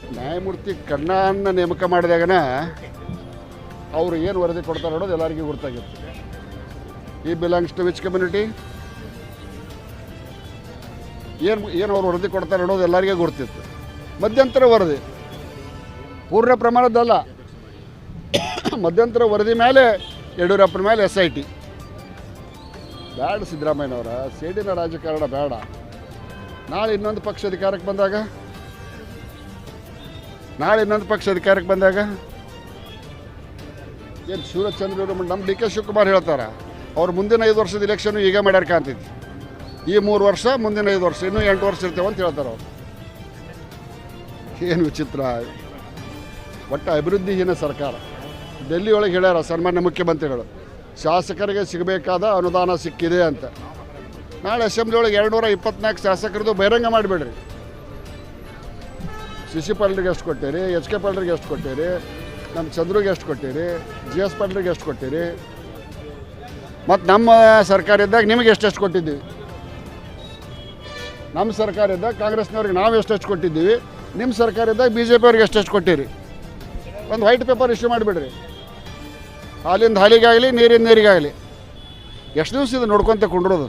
ನ್ಯಾಯಮೂರ್ತಿ ಕಣ್ಣನ್ನ ನೇಮಕ ಮಾಡಿದಾಗನ ಅವರು ಏನು ವರದಿ ಕೊಡ್ತಾರೆ ಅನ್ನೋದು ಎಲ್ಲರಿಗೂ ಗೊತ್ತಾಗಿತ್ತು ಈ ಬಿಲಾಂಗ್ಸ್ ಟು ವಿಚ್ ಕಮ್ಯುನಿಟಿ ಏನು ಏನು ಅವ್ರು ವರದಿ ಕೊಡ್ತಾರೆ ಅನ್ನೋದು ಎಲ್ಲರಿಗೂ ಗೊತ್ತಿತ್ತು ಮಧ್ಯಂತರ ವರದಿ. ಪೂರ್ಣ ಪ್ರಮಾಣದಲ್ಲ ಮಧ್ಯಂತರ ವರದಿ ಮೇಲೆ, ಯಡಿಯೂರಪ್ಪನ ಮೇಲೆ ಎಸ್ ಐ ಟಿ ಬೇಡ ಸಿದ್ದರಾಮಯ್ಯನವರ, ಸೇಡಿನ ರಾಜಕಾರಣ ಬೇಡ ನಾಳೆ ಇನ್ನೊಂದು ಪಕ್ಷ ಅಧಿಕಾರಕ್ಕೆ ಬಂದಾಗ? ನಾಳೆ ಇನ್ನೊಂದು ಪಕ್ಷ ಅಧಿಕಾರಕ್ಕೆ ಬಂದಾಗ? ಏನು ಅವರು ನಮ್ಮ ಡಿ ಕೆ ಶಿವಕುಮಾರ್ ಹೇಳ್ತಾರ, ಅವ್ರು ಮುಂದಿನ ಐದು ವರ್ಷದ ಇಲೆಕ್ಷನ್ ಈಗ ಮಾಡ್ಯಾರ ಕಾಂತಿದ್ವಿ ಈ ಮೂರು ವರ್ಷ, ಮುಂದಿನ ಐದು ವರ್ಷ, ಇನ್ನೂ ಎಂಟು ವರ್ಷ ಇರ್ತೇವೆ ಅಂತ ಹೇಳ್ತಾರೆ ಅವ್ರು. ಏನು ವಿಚಿತ್ರ. ಒಟ್ಟು ಅಭಿವೃದ್ಧಿಹೀನ ಸರ್ಕಾರ. ಡೆಲ್ಲಿ ಒಳಗೆ ಹೇಳ್ಯಾರ ಸನ್ಮಾನ್ಯ ಮುಖ್ಯಮಂತ್ರಿಗಳು, ಶಾಸಕರಿಗೆ ಸಿಗಬೇಕಾದ ಅನುದಾನ ಸಿಕ್ಕಿದೆ ಅಂತ. ನಾಳೆ ಅಸೆಂಬ್ಲಿ ಒಳಗೆ ಎರಡು ನೂರ ಇಪ್ಪತ್ನಾಲ್ಕು ಶಾಸಕರದು ಬಹಿರಂಗ ಮಾಡಿಬಿಡ್ರಿ. ಸಿ ಸಿ ಪಾಲ್ರಿಗೆ ಎಷ್ಟು ಕೊಟ್ಟಿರಿ, ಎಚ್ ಕೆ ಪಾಲ್ರಿಗೆ ಎಷ್ಟು ಕೊಟ್ಟಿರಿ, ನಮ್ಮ ಚಂದ್ರಿಗೆ ಎಷ್ಟು ಕೊಟ್ಟಿರಿ, ಜಿ ಎಸ್ ಪಾಲ್ರಿಗೆ ಎಷ್ಟು ಕೊಟ್ಟಿರಿ? ಮತ್ತು ನಮ್ಮ ಸರ್ಕಾರ ಇದ್ದಾಗ ನಿಮಗೆ ಎಷ್ಟೆಷ್ಟು ಕೊಟ್ಟಿದ್ದೀವಿ ನಮ್ಮ ಸರ್ಕಾರ ಇದ್ದಾಗ ಕಾಂಗ್ರೆಸ್ನವ್ರಿಗೆ ನಾವು ಎಷ್ಟೆಷ್ಟು ಕೊಟ್ಟಿದ್ದೀವಿ, ನಿಮ್ಮ ಸರ್ಕಾರ ಇದ್ದಾಗ ಬಿ ಜೆ ಪಿಯವ್ರಿಗೆ ಎಷ್ಟೆಷ್ಟು ಕೊಟ್ಟಿರಿ? ಒಂದು ವೈಟ್ ಪೇಪರ್ ಇಶ್ಯೂ ಮಾಡಿಬಿಡ್ರಿ. ಹಾಲಿಂದ ಹಾಲಿಗಾಗಲಿ, ನೀರಿಂದ ನೀರಿಗಾಗಲಿ. ಎಷ್ಟು ದಿವಸ ಇದು ನೋಡ್ಕೊತ ಕುಂಡ್ರೋದು?